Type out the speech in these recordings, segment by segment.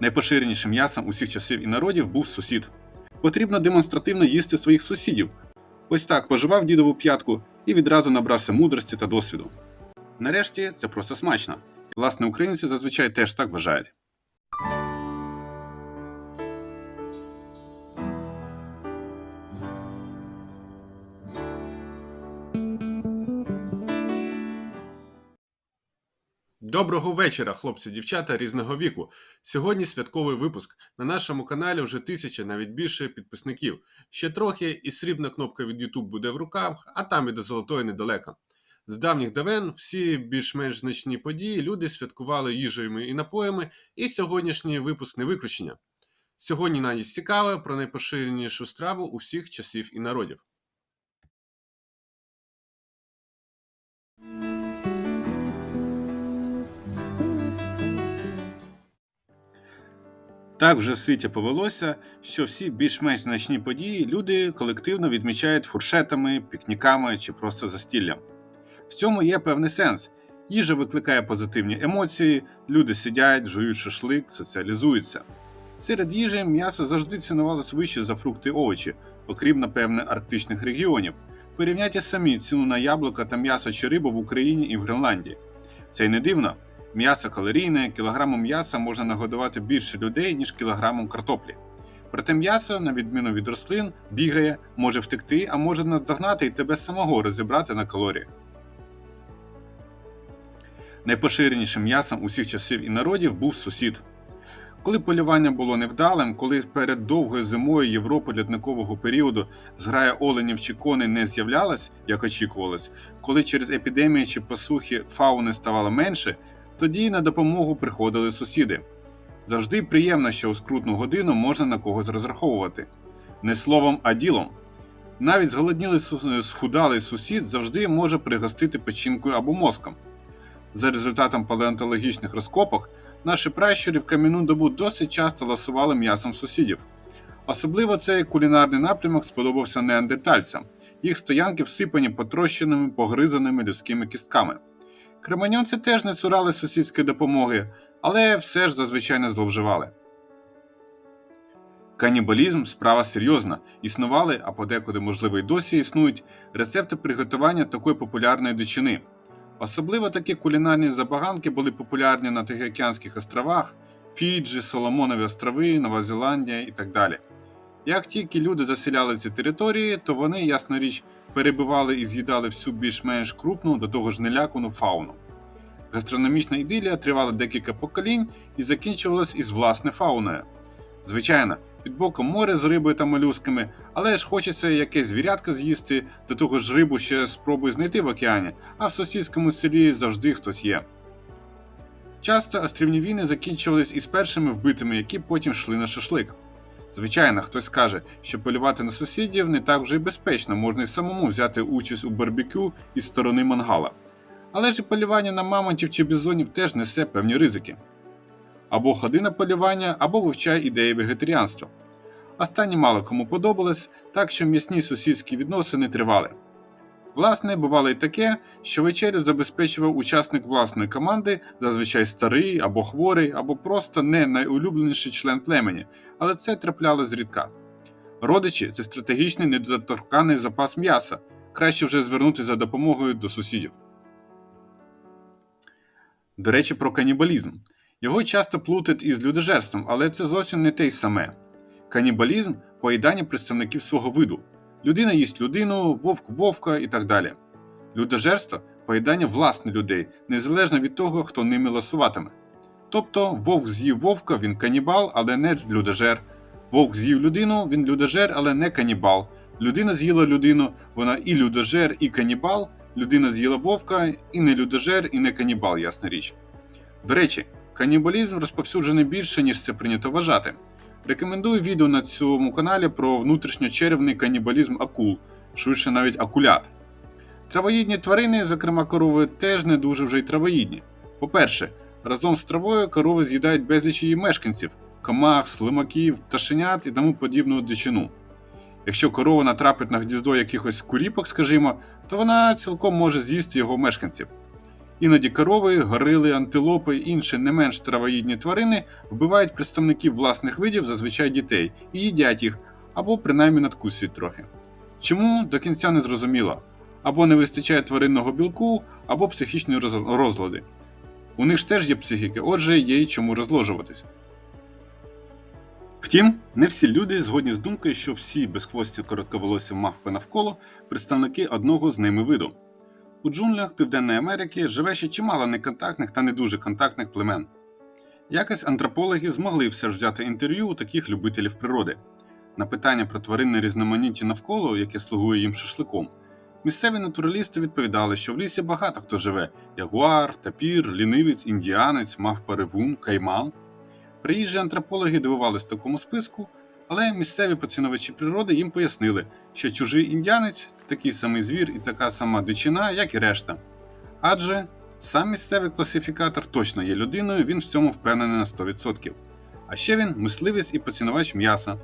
Найпоширенішим м'ясом усіх часів і народів був сусід. Потрібно демонстративно їсти своїх сусідів. Ось так поживав дідову п'ятку і відразу набрався мудрості та досвіду. Нарешті це просто смачно. І, власне, українці зазвичай теж так вважають. Доброго вечора, хлопці, дівчата різного віку. Сьогодні святковий випуск. На нашому каналі вже тисяча, навіть більше підписників. Ще трохи, і срібна кнопка від YouTube буде в руках, а там і до золотої недалеко. З давніх давен всі більш-менш значні події люди святкували їжею і напоями, і сьогоднішній випуск не виключення. Сьогодні найсть цікаве про найпоширенішу страву усіх часів і народів. Так вже в світі повелося, що всі більш-менш значні події люди колективно відмічають фуршетами, пікніками чи просто застіллям. В цьому є певний сенс. Їжа викликає позитивні емоції, люди сидять, жують шашлик, соціалізуються. Серед їжі м'ясо завжди цінувалось вище за фрукти і овочі, окрім, напевне, арктичних регіонів. Порівняйте самі ціну на яблука та м'ясо чи рибу в Україні і в Гренландії. Це й не дивно. М'ясо калорійне, кілограмом м'яса можна нагодувати більше людей, ніж кілограмом картоплі. Проте м'ясо, на відміну від рослин, бігає, може втекти, а може наздогнати і тебе самого розібрати на калорії. Найпоширенішим м'ясом усіх часів і народів був сусід. Коли полювання було невдалим, коли перед довгою зимою Європи льодникового періоду зграя оленів чи коней не з'являлась, як очікувалось, коли через епідемії чи посухи фауни ставало менше, тоді на допомогу приходили сусіди. Завжди приємно, що у скрутну годину можна на когось розраховувати. Не словом, а ділом. Навіть зголоднілий схудалий сусід завжди може пригостити печінкою або мозком. За результатом палеонтологічних розкопок, наші пращури в кам'яну добу досить часто ласували м'ясом сусідів. Особливо цей кулінарний напрямок сподобався неандертальцям. Їх стоянки всипані потрощеними, погризаними людськими кістками. Креманьонці теж не цурали сусідської допомоги, але все ж зазвичай не зловживали. Канібалізм справа серйозна. Існували, а подекуди, можливо, й досі існують рецепти приготування такої популярної дичини. Особливо такі кулінарні забаганки були популярні на Тихоокеанських островах, Фіджі, Соломонові острови, Нова Зеландія і так далі. Як тільки люди заселяли ці території, то вони, ясна річ, перебивали і з'їдали всю більш-менш крупну, до того ж нелякану фауну. Гастрономічна ідилія тривала декілька поколінь і закінчувалась із власне фауною. Звичайно, під боком море з рибою та молюсками, але ж хочеться якесь звірятко з'їсти, до того ж рибу ще спробуй знайти в океані, а в сусідському селі завжди хтось є. Часто острівні війни закінчувались із першими вбитими, які потім йшли на шашлик. Звичайно, хтось скаже, що полювати на сусідів не так вже й безпечно, можна й самому взяти участь у барбекю із сторони мангала. Але ж і полювання на мамонтів чи бізонів теж несе певні ризики. Або ходи на полювання, або вивчай ідеї вегетаріанства. Останні мало кому подобалось, так що м'ясні сусідські відносини тривали. Власне, бувало й таке, що вечерю забезпечував учасник власної команди, зазвичай старий або хворий, або просто не найулюбленіший член племені, але це трапляло зрідка. Родичі це стратегічний недоторканий запас м'яса, краще вже звернути за допомогою до сусідів. До речі, про канібалізм. Його часто плутають із людожерством, але це зовсім не те й саме. Канібалізм поїдання представників свого виду. Людина їсть людину, вовк вовка і так далі. Людожерство поїдання власне людей, незалежно від того, хто ними ласуватиме. Тобто вовк з'їв вовка, він канібал, але не людожер. Вовк з'їв людину, він людожер, але не канібал. Людина з'їла людину, вона і людожер, і канібал. Людина з'їла вовка, і не людожер, і не канібал, ясна річ. До речі, канібалізм розповсюджений більше, ніж це прийнято вважати. Рекомендую відео на цьому каналі про внутрішньочеревний канібалізм акул, швидше навіть акулят. Травоїдні тварини, зокрема корови, теж не дуже вже й травоїдні. По-перше, разом з травою корови з'їдають безліч її мешканців, комах, слимаків, пташенят і тому подібну дичину. Якщо корова натрапить на гніздо якихось куріпок, скажімо, то вона цілком може з'їсти його мешканців. Іноді корови, горили, антилопи інші не менш травоїдні тварини вбивають представників власних видів, зазвичай дітей, і їдять їх, або принаймні надкусують трохи. Чому до кінця не зрозуміло? Або не вистачає тваринного білку, або психічні розлади. У них ж теж є психіки, отже, є й чому розложуватись. Втім, не всі люди згодні з думкою, що всі безхвості коротковолосі мавпи навколо представники одного з ними виду. У джунглях Південної Америки живе ще чимало неконтактних та не дуже контактних племен. Якось антропологи змогли все ж взяти інтерв'ю у таких любителів природи. На питання про тваринне різноманіття навколо, яке слугує їм шашликом, місцеві натуралісти відповідали, що в лісі багато хто живе: ягуар, тапір, лінивець, індіанець, мавпа ревун, кайман. Приїжджі антропологи дивувались такому списку, але місцеві поціновичі природи їм пояснили, що чужий індіанець такий самий звір і така сама дичина, як і решта. Адже сам місцевий класифікатор точно є людиною, він в цьому впевнений на 100%. А ще він мисливець і поцінувач м'яса.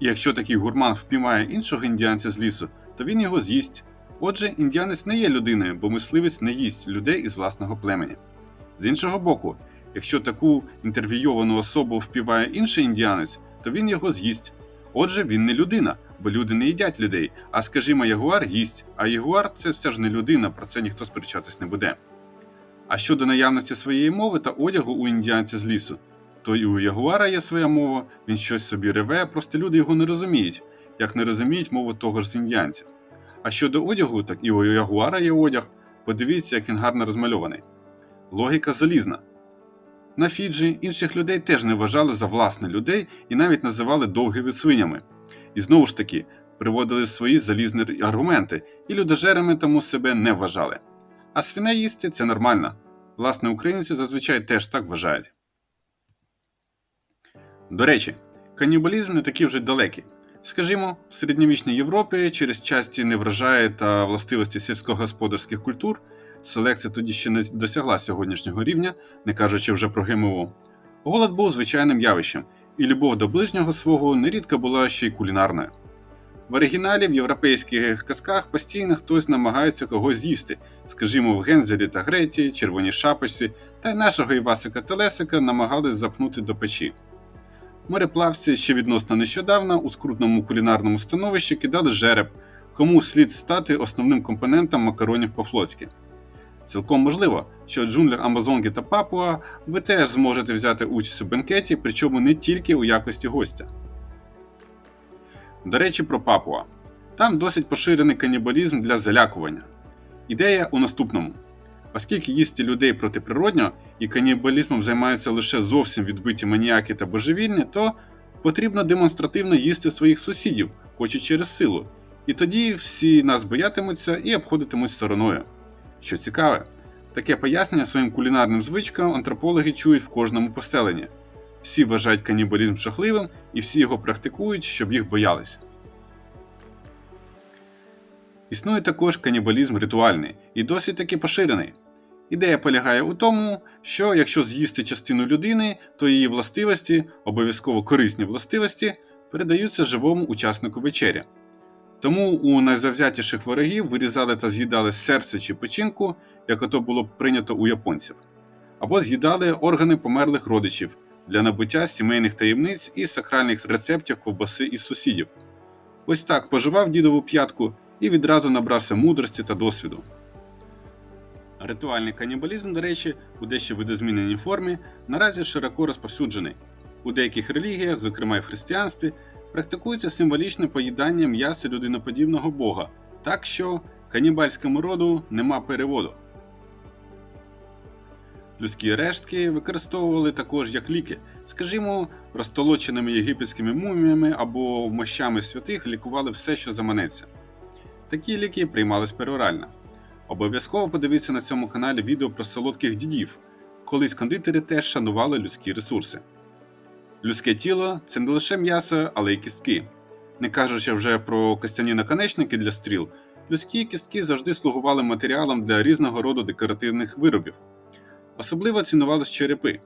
І якщо такий гурман впіймає іншого індіанця з лісу, то він його з'їсть. Отже, індіанець не є людиною, бо мисливець не їсть людей із власного племені. З іншого боку, якщо таку інтервійовану особу впіває інший індіанець, то він його з'їсть. Отже, він не людина, бо люди не їдять людей, а скажімо, ягуар їсть, а ягуар це все ж не людина, про це ніхто сперечатись не буде. А щодо наявності своєї мови та одягу у індіанця з лісу, то і у ягуара є своя мова, він щось собі реве, просто люди його не розуміють, як не розуміють мову того ж з індіанця. А щодо одягу, так і у ягуара є одяг, подивіться, як він гарно розмальований. Логіка залізна. На Фіджі інших людей теж не вважали за власне людей і навіть називали довгими свинями. І знову ж таки приводили свої залізні аргументи, і людожерами тому себе не вважали. А свиней їсти це нормально. Власне, українці зазвичай теж так вважають. До речі, канібалізм не такий вже далекий. Скажімо, в середньовічній Європі через часті неврожаї та властивості сільськогосподарських культур селекція тоді ще не досягла сьогоднішнього рівня, не кажучи вже про ГМО. Голод був звичайним явищем, і любов до ближнього свого нерідко була ще й кулінарною. В оригіналі в європейських казках постійно хтось намагається когось з'їсти, скажімо, в Гензелі та Греті, Червоній шапочці, та й нашого Івасика Телесика намагались запнути до печі. Мореплавці ще відносно нещодавно у скрутному кулінарному становищі кидали жереб, кому слід стати основним компонентом макаронів по-флотськи. Цілком можливо, що в джунглях Амазонки та Папуа ви теж зможете взяти участь у бенкеті, причому не тільки у якості гостя. До речі, про Папуа. Там досить поширений канібалізм для залякування. Ідея у наступному. Оскільки їсти людей протиприродньо і канібалізмом займаються лише зовсім відбиті маніяки та божевільні, то потрібно демонстративно їсти своїх сусідів, хоч і через силу. І тоді всі нас боятимуться і обходитимуть стороною. Що цікаве, таке пояснення своїм кулінарним звичкам антропологи чують в кожному поселенні. Всі вважають канібалізм жахливим і всі його практикують, щоб їх боялися. Існує також канібалізм ритуальний і досить таки поширений. Ідея полягає у тому, що якщо з'їсти частину людини, то її властивості, обов'язково корисні властивості, передаються живому учаснику вечері. Тому у найзавзятіших ворогів вирізали та з'їдали серце чи печінку, як ото було прийнято у японців, або з'їдали органи померлих родичів для набуття сімейних таємниць і сакральних рецептів ковбаси із сусідів. Ось так поживав дідову п'ятку і відразу набрався мудрості та досвіду. Ритуальний канібалізм, до речі, у дещо видозміненій формі, наразі широко розповсюджений. У деяких релігіях, зокрема й в християнстві, практикується символічне поїдання м'яса людиноподібного бога, так що канібальському роду нема переводу. Людські рештки використовували також як ліки, скажімо, розтолоченими єгипетськими муміями або мощами святих лікували все, що заманеться. Такі ліки приймались перорально. Обов'язково подивіться на цьому каналі відео про солодких дідів. Колись кондитери теж шанували людські ресурси. Людське тіло це не лише м'ясо, але й кістки. Не кажучи вже про костяні наконечники для стріл, людські кістки завжди слугували матеріалом для різного роду декоративних виробів. Особливо цінувались черепи.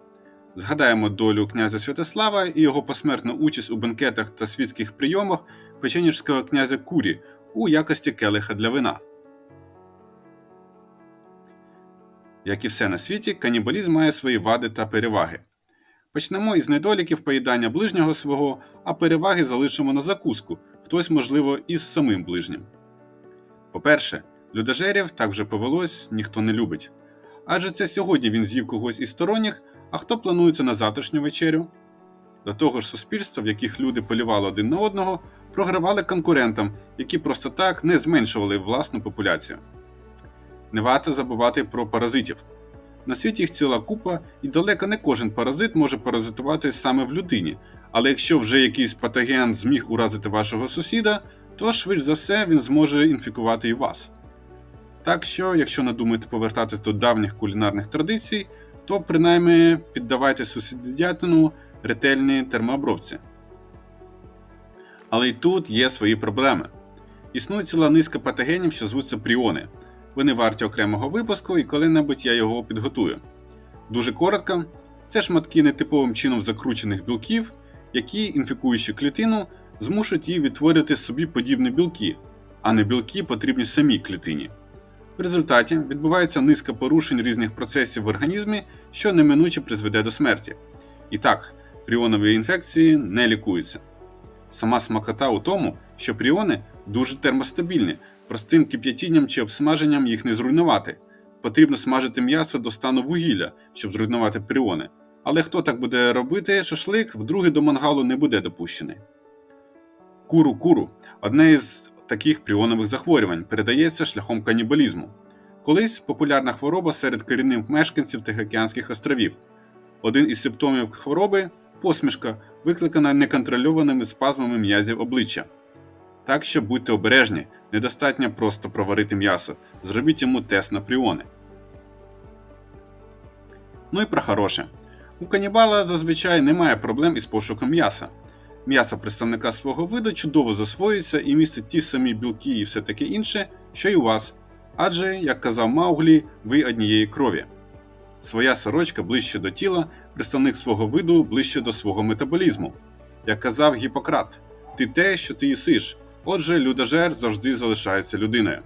Згадаємо долю князя Святослава і його посмертну участь у бенкетах та світських прийомах печеніжського князя Курі у якості келиха для вина. Як і все на світі, канібалізм має свої вади та переваги. Почнемо із недоліків поїдання ближнього свого, а переваги залишимо на закуску, хтось, можливо, із самим ближнім. По-перше, людожерів так вже повелось, ніхто не любить. Адже це сьогодні він з'їв когось із сторонніх, а хто планується на завтрашню вечерю? До того ж, суспільства, в яких люди полювали один на одного, програвали конкурентам, які просто так не зменшували власну популяцію. Не варто забувати про паразитів. На світі їх ціла купа, і далеко не кожен паразит може паразитувати саме в людині. Але якщо вже якийсь патоген зміг уразити вашого сусіда, то швидше за все він зможе інфікувати і вас. Так що, якщо надумаєте повертатись до давніх кулінарних традицій, то принаймні піддавайте сусідятину ретельній термообробці. Але й тут є свої проблеми. Існує ціла низка патогенів, що звуться пріони. Вони варті окремого випуску, і коли-небудь я його підготую. Дуже коротко, це шматки нетиповим чином закручених білків, які, інфікуючи клітину, змушують її відтворювати собі подібні білки, а не білки потрібні самій клітині. В результаті відбувається низка порушень різних процесів в організмі, що неминуче призведе до смерті. І так, пріонові інфекції не лікуються. Сама смакота у тому, що пріони дуже термостабільні, простим кип'ятінням чи обсмаженням їх не зруйнувати. Потрібно смажити м'ясо до стану вугілля, щоб зруйнувати пріони. Але хто так буде робити шашлик, вдруге до мангалу не буде допущений. Куру-куру одне із таких пріонових захворювань передається шляхом канібалізму. Колись популярна хвороба серед корінних мешканців Тихоокеанських островів. Один із симптомів хвороби посмішка, викликана неконтрольованими спазмами м'язів обличчя. Так що будьте обережні, недостатньо просто проварити м'ясо, зробіть йому тест на пріони. Ну і про хороше. У канібала зазвичай немає проблем із пошуком м'яса. М'ясо представника свого виду чудово засвоюється і містить ті самі білки і все таке інше, що й у вас. Адже, як казав Мауглі, ви однієї крові. Своя сорочка ближче до тіла, представник свого виду ближче до свого метаболізму. Як казав Гіппократ, ти те, що ти їсиш, отже, людожер завжди залишається людиною.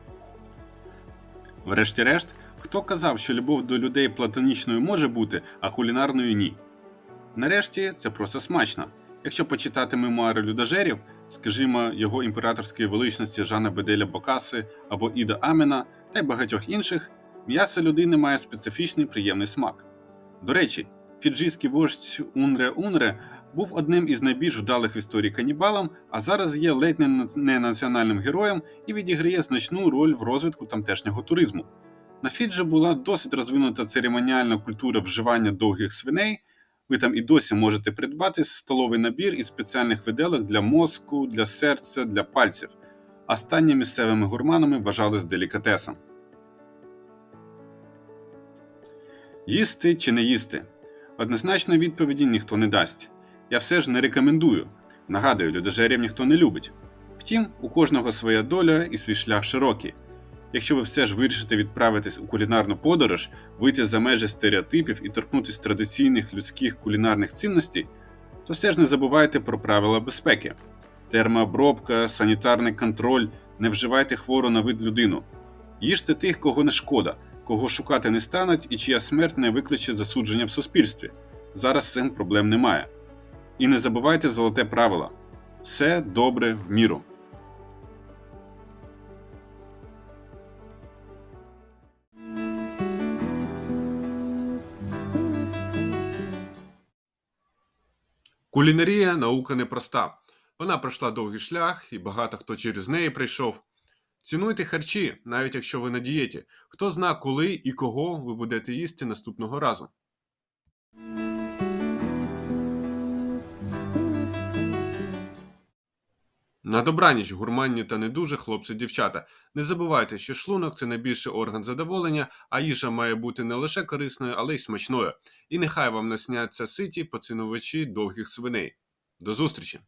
Врешті-решт, хто казав, що любов до людей платонічною може бути, а кулінарною ні? Нарешті це просто смачно. Якщо почитати мемуари людожерів, скажімо, його імператорської величності Жана Беделя Бокаси або Іда Амена та й багатьох інших, м'ясо людини має специфічний приємний смак. До речі, фіджійський вождь Унре Унре був одним із найбільш вдалих в історії канібалом, а зараз є ледь не національним героєм і відіграє значну роль в розвитку тамтешнього туризму. На Фіджі була досить розвинута церемоніальна культура вживання довгих свиней. Ви там і досі можете придбати столовий набір із спеціальних виделок для мозку, для серця, для пальців. Останні місцевими гурманами вважались делікатесом. Їсти чи не їсти? Однозначної відповіді ніхто не дасть. Я все ж не рекомендую. Нагадую, людожерів ніхто не любить. Втім, у кожного своя доля і свій шлях широкий. Якщо ви все ж вирішите відправитись у кулінарну подорож, вийти за межі стереотипів і торкнутися традиційних людських кулінарних цінностей, то все ж не забувайте про правила безпеки: термообробка, санітарний контроль, не вживайте хвору на вид людину. Їжте тих, кого не шкода, кого шукати не стануть і чия смерть не викличе засудження в суспільстві. Зараз цим проблем немає. І не забувайте золоте правило: все добре в міру. Кулінарія наука непроста. Вона пройшла довгий шлях, і багато хто через неї прийшов. Цінуйте харчі, навіть якщо ви на дієті. Хто зна, коли і кого ви будете їсти наступного разу. На добраніч, гурманні та не дуже хлопці-дівчата. Не забувайте, що шлунок це найбільший орган задоволення, а їжа має бути не лише корисною, але й смачною. І нехай вам насняться ситі поцінувачі довгих свиней. До зустрічі!